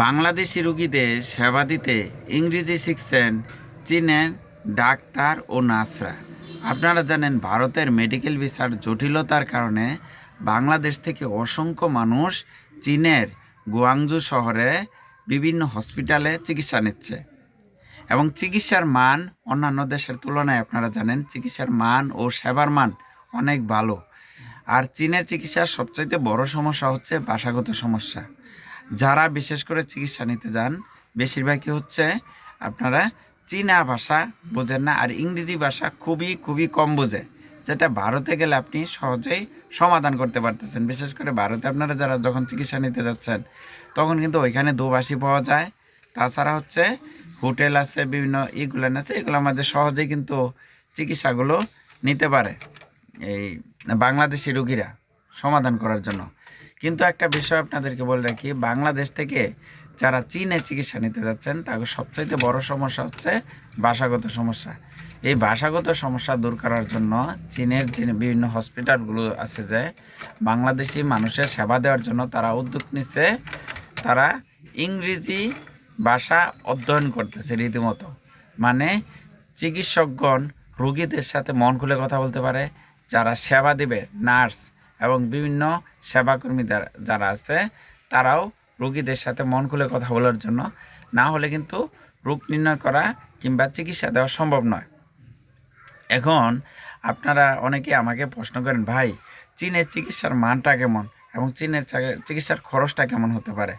বাংলাদেশি রুগীদের সেবা দিতে ইংরেজি শিখছেন চীনের ডাক্তার ও নার্সরা। আপনারা জানেন ভারতের মেডিকেল ভিসার জটিলতার কারণে বাংলাদেশ থেকে অসংখ্য মানুষ চীনের গুয়াংজু শহরে বিভিন্ন হসপিটালে চিকিৎসা নিচ্ছে এবং চিকিৎসার মান অন্যান্য দেশের তুলনায় আপনারা জানেন চিকিৎসার মান ও সেবার মান অনেক ভালো। আর চীনের চিকিৎসার সবচাইতে বড় সমস্যা হচ্ছে ভাষাগত সমস্যা। যারা বিশেষ করে চিকিৎসা নিতে যান, বেশিরভাগই হচ্ছে আপনারা চীনা ভাষা বোঝেন না আর ইংরেজি ভাষা খুবই খুবই কম বোঝে, যেটা ভারতে গেলে আপনি সহজেই সমাধান করতে পারতেছেন। বিশেষ করে ভারতে আপনারা যারা যখন চিকিৎসা নিতে যাচ্ছেন, তখন কিন্তু ওইখানে দুভাষী পাওয়া যায়। তাছাড়া হচ্ছে হোটেল আছে, বিভিন্ন ইগুলান আছে, এগুলোর মাঝে সহজেই কিন্তু চিকিৎসাগুলো নিতে পারে এই বাংলাদেশি রুগীরা সমাধান করার জন্য। কিন্তু একটা বিষয় আপনাদেরকে বলে রাখি, বাংলাদেশ থেকে যারা চীনে চিকিৎসা নিতে যাচ্ছেন, তাদের সবচাইতে বড় সমস্যা হচ্ছে ভাষাগত সমস্যা। এই ভাষাগত সমস্যা দূর করার জন্য চীনের যে বিভিন্ন হসপিটালগুলো আছে যে, বাংলাদেশি মানুষের সেবা দেওয়ার জন্য তারা উদ্যোগ নিচ্ছে, তারা ইংরেজি ভাষা অধ্যয়ন করতেছে রীতিমতো। মানে চিকিৎসকগণ রোগীদের সাথে মন খুলে কথা বলতে পারে, যারা সেবা দিবে, নার্স এবং বিভিন্ন সেবাকর্মী যারা- আছে, তারাও রোগীদের সাথে মন খুলে কথা বলার জন্য। না হলে কিন্তু রোগ নির্ণয় করা কিংবা চিকিৎসা দেওয়া সম্ভব নয়। এখন আপনারা অনেকে আমাকে প্রশ্ন করেন, ভাই, চীনের চিকিৎসার মানটা কেমন এবং চীনের চিকিৎসার খরচটা কেমন হতে পারে?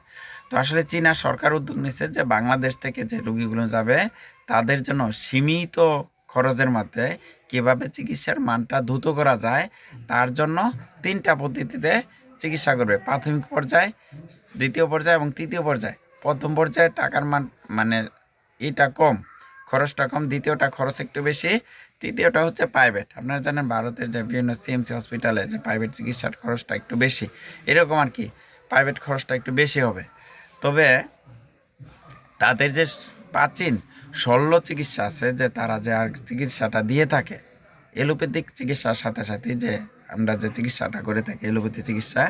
তো আসলে চীনা সরকার উদ্যোগ নিচ্ছে যে বাংলাদেশ থেকে যে রুগীগুলো যাবে, তাদের জন্য সীমিত খরচের মধ্যে কীভাবে চিকিৎসার মানটা দ্রুত করা যায়, তার জন্য তিনটা পদ্ধতিতে চিকিৎসা করবে। প্রাথমিক পর্যায়ে, দ্বিতীয় পর্যায়ে এবং তৃতীয় পর্যায়ে। প্রথম পর্যায়ে টাকার মান মানে এটা কম, খরচটা কম, দ্বিতীয়টা খরচ একটু বেশি, তৃতীয়টা হচ্ছে প্রাইভেট আপনারা জানেন ভারতের যে বিভিন্ন সিএমসি হসপিটালে যে প্রাইভেট চিকিৎসার খরচটা একটু বেশি। এরকম আর কি প্রাইভেট খরচটা একটু বেশি হবে। তবে তাদের যে প্রাচীন শল্য চিকিৎসা আছে যে তারা যে আর চিকিৎসাটা দিয়ে থাকে। এলোপ্যাথিক চিকিৎসার সাথে সাথে যে আমরা যে চিকিৎসাটা করে থাকি, এলোপ্যাথি চিকিৎসা,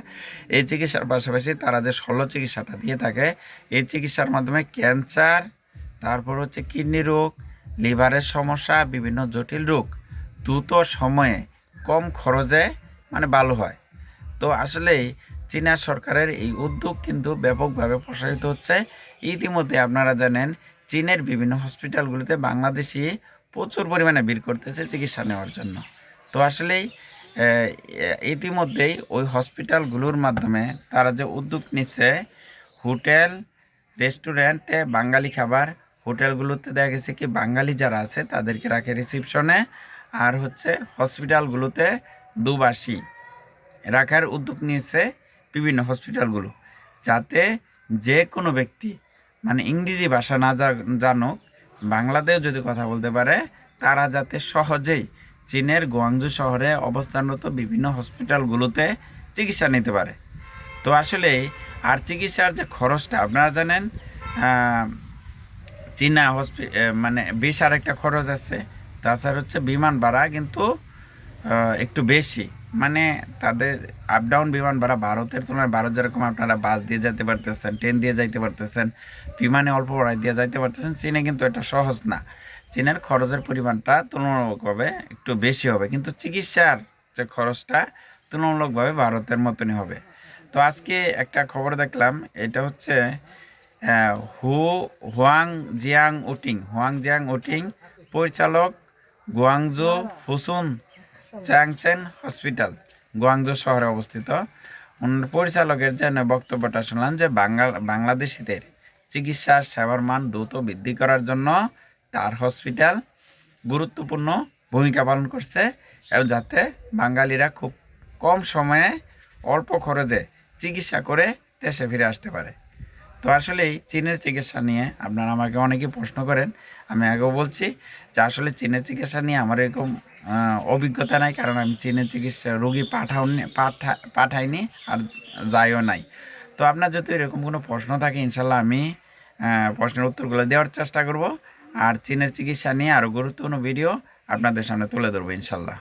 এই চিকিৎসার পাশাপাশি তারা যে শল্য চিকিৎসাটা দিয়ে থাকে, এই চিকিৎসার মাধ্যমে ক্যান্সার, তারপর হচ্ছে কিডনি রোগ, লিভারের সমস্যা, বিভিন্ন জটিল রোগ দ্রুত সময়ে কম খরচে মানে ভালো হয়। তো আসলেই চীনা সরকারের এই উদ্যোগ কিন্তু ব্যাপকভাবে প্রসারিত হচ্ছে। ইতিমধ্যে আপনারা জানেন চীনের বিভিন্ন হসপিটালগুলিতে বাংলাদেশি প্রচুর পরিমাণে ভিড় করতেছে চিকিৎসা নেওয়ার জন্য। তো আসলেই ইতিমধ্যেই ওই হসপিটালগুলোর মাধ্যমে তারা যে উদ্যোগ নিচ্ছে, হোটেল, রেস্টুরেন্টে, বাঙালি খাবার, হোটেলগুলোতে দেখা গেছে কি বাঙালি যারা আছে তাদেরকে রাখে রিসিপশনে, আর হচ্ছে হসপিটালগুলোতে দুবাসী রাখার উদ্যোগ নিয়েছে বিভিন্ন হসপিটালগুলো। যাতে যে কোনো ব্যক্তি মানে ইংরেজি ভাষা না জানুক বাংলাতেও যদি কথা বলতে পারে, তারা যাতে সহজেই চীনের গুয়াংজু শহরে অবস্থানরত বিভিন্ন হসপিটালগুলোতে চিকিৎসা নিতে পারে। তো আসলে আর চিকিৎসার যে খরচটা, আপনারা জানেন চীনা হসপি মানে বেশ আর একটা খরচ আছে, তাছাড়া হচ্ছে বিমান ভাড়া কিন্তু একটু বেশি। মানে তাদের আপ ডাউন বিমান ভাড়া ভারতের তুলনায় ভারত যেরকম আপনারা বাস দিয়ে যেতে পারতেছেন ট্রেন দিয়ে যাইতে পারতেছেন, বিমানে অল্প ভাড়ায় দিয়ে যাইতে পারতেছেন, চীনে কিন্তু এটা সহজ না। চীনের খরচের পরিমাণটা তুলনামূলকভাবে একটু বেশি হবে, কিন্তু চিকিৎসার যে খরচটা তুলনামূলকভাবে ভারতের মতনই হবে। তো আজকে একটা খবর দেখলাম, এটা হচ্ছে হু হোয়াং জিয়াং উটিং, হোয়াং জিয়াং উটিং পরিচালক গুয়াংজু ফুসুন চ্যাংচেন হসপিটাল গুয়াংজু শহরে অবস্থিত। ওনার পরিচালকের জন্য বক্তব্যটা শুনলাম যে বাংলা বাংলাদেশিদের চিকিৎসা সেবার মান দ্রুত বৃদ্ধি করার জন্য তার হসপিটাল গুরুত্বপূর্ণ ভূমিকা পালন করছে এবং যাতে বাঙালিরা খুব কম সময়ে অল্প খরচে চিকিৎসা করে দেশে ফিরে আসতে পারে। তো আসলেই চীনের চিকিৎসা নিয়ে আপনারা আমাকে অনেকেই প্রশ্ন করেন, আমি আগেও বলছি যে আসলে চীনের চিকিৎসা নিয়ে আমার এরকম অভিজ্ঞতা নাই, কারণ আমি চীনের চিকিৎসা রোগী পাঠাও পাঠা, পাঠাইনি আর যাইও নাই। তো আপনার যদি এরকম কোনো প্রশ্ন থাকে, ইনশাল্লাহ আমি প্রশ্নের উত্তরগুলো দেওয়ার চেষ্টা করব। আর চীনের চিকিৎসা নিয়ে আরও গুরুত্বপূর্ণ ভিডিও আপনাদের সামনে তুলে ধরবো, ইনশাল্লাহ।